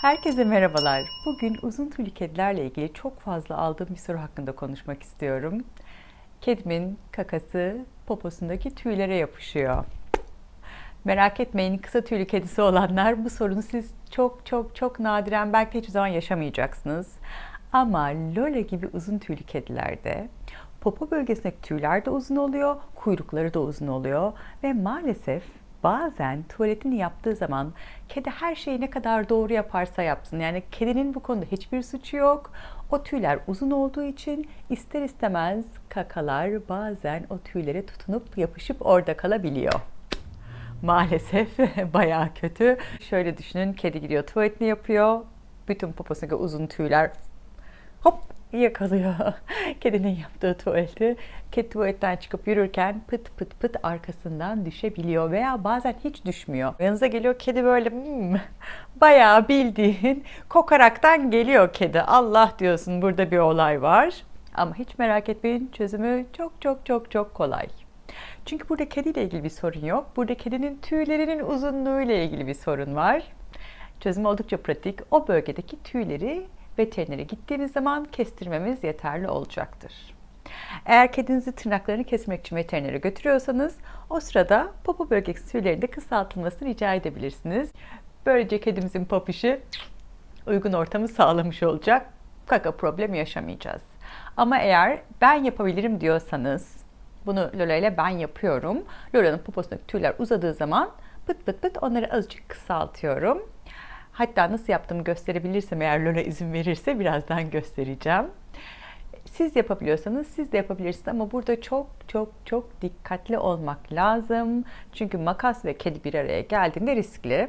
Herkese merhabalar. Bugün uzun tüylü kedilerle ilgili çok fazla aldığım bir soru hakkında konuşmak istiyorum. Kedimin kakası poposundaki tüylere yapışıyor. Merak etmeyin kısa tüylü kedisi olanlar bu sorunu siz çok çok çok nadiren belki hiçbir zaman yaşamayacaksınız. Ama Lola gibi uzun tüylü kedilerde popo bölgesindeki tüyler de uzun oluyor, kuyrukları da uzun oluyor ve maalesef bazen tuvaletini yaptığı zaman kedi her şeyi ne kadar doğru yaparsa yapsın. Yani kedinin bu konuda hiçbir suçu yok. O tüyler uzun olduğu için ister istemez kakalar bazen o tüylere tutunup yapışıp orada kalabiliyor. Maalesef bayağı kötü. Şöyle düşünün kedi gidiyor tuvaletini yapıyor. Bütün poposundaki uzun tüyler hop yakalıyor kedinin yaptığı tuvaleti. Kedi tuvaletten çıkıp yürürken pıt pıt pıt arkasından düşebiliyor veya bazen hiç düşmüyor. Yanınıza geliyor kedi böyle hmm, bayağı bildiğin kokaraktan geliyor kedi. Allah diyorsun burada bir olay var. Ama hiç merak etmeyin çözümü çok çok çok çok kolay. Çünkü burada kediyle ilgili bir sorun yok. Burada kedinin tüylerinin uzunluğuyla ilgili bir sorun var. Çözüm oldukça pratik. O bölgedeki tüyleri veterinere gittiğimiz zaman kestirmemiz yeterli olacaktır. Eğer kedinizi tırnaklarını kesmek için veterinere götürüyorsanız o sırada popo bölgesi tüylerinde kısaltılmasını rica edebilirsiniz. Böylece kedimizin popişi uygun ortamı sağlamış olacak. Kaka problemi yaşamayacağız. Ama eğer ben yapabilirim diyorsanız bunu Lola ile ben yapıyorum. Lola'nın poposundaki tüyler uzadığı zaman pıt pıt pıt onları azıcık kısaltıyorum. Hatta nasıl yaptığımı gösterebilirsem eğer Lola izin verirse birazdan göstereceğim. Siz yapabiliyorsanız siz de yapabilirsiniz ama burada çok çok çok dikkatli olmak lazım. Çünkü makas ve kedi bir araya geldiğinde riskli.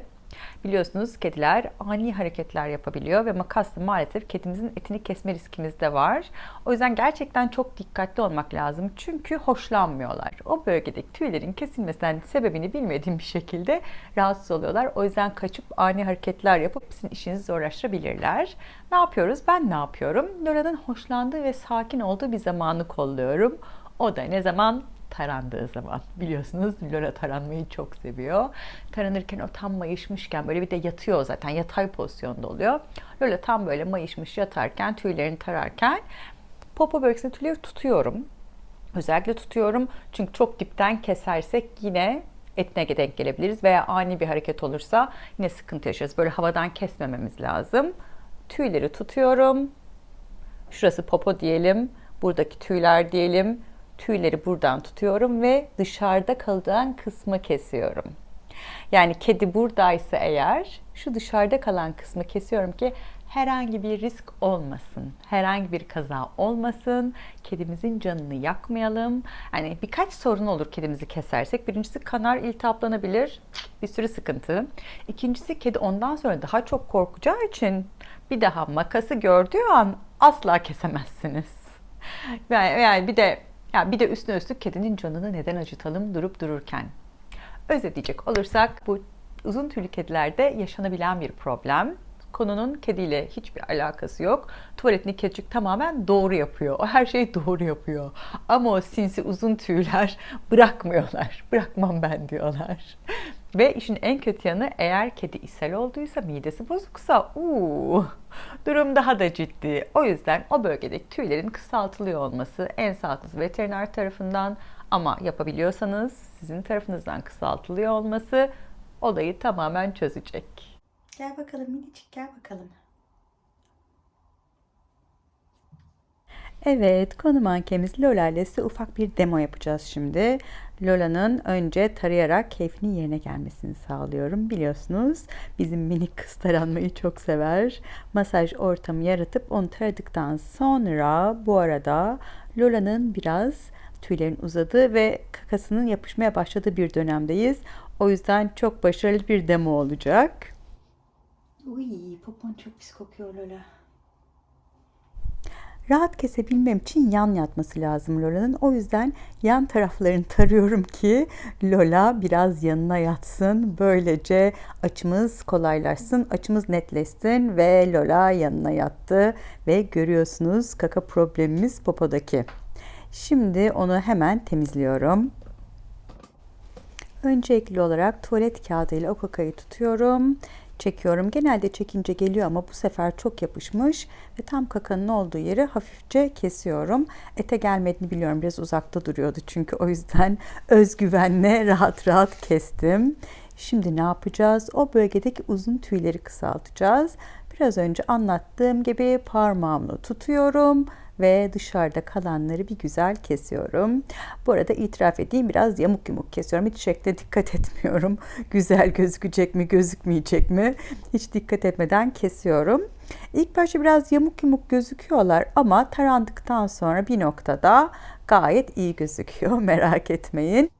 Biliyorsunuz kediler ani hareketler yapabiliyor ve makasla maalesef kedimizin etini kesme riskimiz de var. O yüzden gerçekten çok dikkatli olmak lazım. Çünkü hoşlanmıyorlar. O bölgedeki tüylerin kesilmesinden sebebini bilmediğim bir şekilde rahatsız oluyorlar. O yüzden kaçıp ani hareketler yapıp sizin işinizi zorlaştırabilirler. Ne yapıyoruz? Ben ne yapıyorum? Lora'nın hoşlandığı ve sakin olduğu bir zamanı kolluyorum. O da ne zaman? Tarandığı zaman. Biliyorsunuz Lola taranmayı çok seviyor. Taranırken o tam mayışmışken böyle bir de yatıyor zaten yatay pozisyonda oluyor. Lola tam böyle mayışmış yatarken tüylerini tararken popo bölgesinde tüyleri tutuyorum. Özellikle tutuyorum çünkü çok dipten kesersek yine etine denk gelebiliriz veya ani bir hareket olursa yine sıkıntı yaşarız. Böyle havadan kesmememiz lazım. Tüyleri tutuyorum. Şurası popo diyelim. Buradaki tüyler diyelim tüyleri buradan tutuyorum ve dışarıda kalan kısmı kesiyorum. Yani kedi buradaysa eğer şu dışarıda kalan kısmı kesiyorum ki herhangi bir risk olmasın. Herhangi bir kaza olmasın. Kedimizin canını yakmayalım. Yani birkaç sorun olur kedimizi kesersek. Birincisi kanar iltihaplanabilir. Bir sürü sıkıntı. İkincisi kedi ondan sonra daha çok korkacağı için bir daha makası gördüğü an asla kesemezsiniz. Yani, yani bir de ya bir de üstüne üstlük kedinin canını neden acıtalım durup dururken. Özetleyecek olursak bu uzun tüylü kedilerde yaşanabilen bir problem. Konunun kediyle hiçbir alakası yok. Tuvaletini kedicik tamamen doğru yapıyor. O her şeyi doğru yapıyor. Ama o sinsi uzun tüyler bırakmıyorlar. Bırakmam ben diyorlar. Ve işin en kötü yanı eğer kedi ishal olduysa, midesi bozuksa uuu, durum daha da ciddi. O yüzden o bölgedeki tüylerin kısaltılıyor olması en sağlıklısı veteriner tarafından ama yapabiliyorsanız sizin tarafınızdan kısaltılıyor olması olayı tamamen çözecek. Gel bakalım minicik gel bakalım. Evet, konu mankemiz Lola ile size ufak bir demo yapacağız şimdi. Lola'nın önce tarayarak keyfinin yerine gelmesini sağlıyorum. Biliyorsunuz bizim minik kız taranmayı çok sever. Masaj ortamı yaratıp onu taradıktan sonra bu arada Lola'nın biraz tüylerin uzadığı ve kakasının yapışmaya başladığı bir dönemdeyiz. O yüzden çok başarılı bir demo olacak. Uy popon çok pis kokuyor Lola. Rahat kesebilmem için yan yatması lazım Lola'nın. O yüzden yan taraflarını tarıyorum ki Lola biraz yanına yatsın. Böylece açımız kolaylaşsın, açımız netleşsin ve Lola yanına yattı. Ve görüyorsunuz kaka problemimiz popodaki. Şimdi onu hemen temizliyorum. Öncelikli olarak tuvalet kağıdıyla o kakayı tutuyorum. Çekiyorum. Genelde çekince geliyor ama bu sefer çok yapışmış ve tam kakanın olduğu yeri hafifçe kesiyorum. Ete gelmediğini biliyorum. Biraz uzakta duruyordu çünkü o yüzden özgüvenle rahat rahat kestim. Şimdi ne yapacağız? O bölgedeki uzun tüyleri kısaltacağız. Biraz önce anlattığım gibi parmağımla tutuyorum ve dışarıda kalanları bir güzel kesiyorum. Bu arada itiraf edeyim biraz yamuk yumuk kesiyorum. Hiç şekle dikkat etmiyorum. Güzel gözükecek mi, gözükmeyecek mi? Hiç dikkat etmeden kesiyorum. İlk başta biraz yamuk yumuk gözüküyorlar ama tarandıktan sonra bir noktada gayet iyi gözüküyor. Merak etmeyin.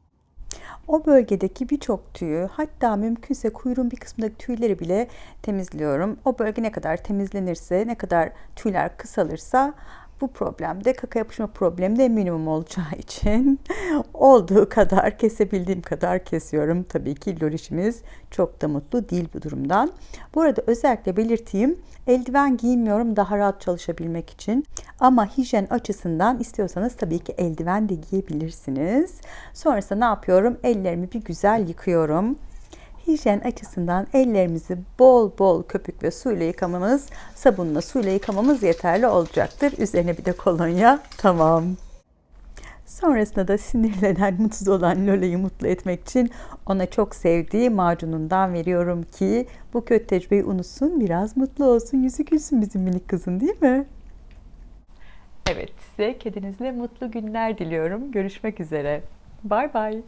O bölgedeki birçok tüyü hatta mümkünse kuyruğun bir kısmındaki tüyleri bile temizliyorum. O bölge ne kadar temizlenirse, ne kadar tüyler kısalırsa bu problemde kaka yapışma problemi de minimum olacağı için olduğu kadar kesebildiğim kadar kesiyorum. Tabii ki lorişimiz çok da mutlu değil bu durumdan. Bu arada özellikle belirteyim eldiven giymiyorum daha rahat çalışabilmek için. Ama hijyen açısından istiyorsanız tabii ki eldiven de giyebilirsiniz. Sonrasında ne yapıyorum? Ellerimi bir güzel yıkıyorum hijyen açısından ellerimizi bol bol köpük ve suyla yıkamamız, sabunla suyla yıkamamız yeterli olacaktır. Üzerine bir de kolonya tamam. Sonrasında da sinirlenen, mutsuz olan Lola'yı mutlu etmek için ona çok sevdiği macunundan veriyorum ki bu kötü tecrübeyi unutsun, biraz mutlu olsun, yüzü gülsün bizim minik kızın değil mi? Evet, size kedinizle mutlu günler diliyorum. Görüşmek üzere. Bay bay.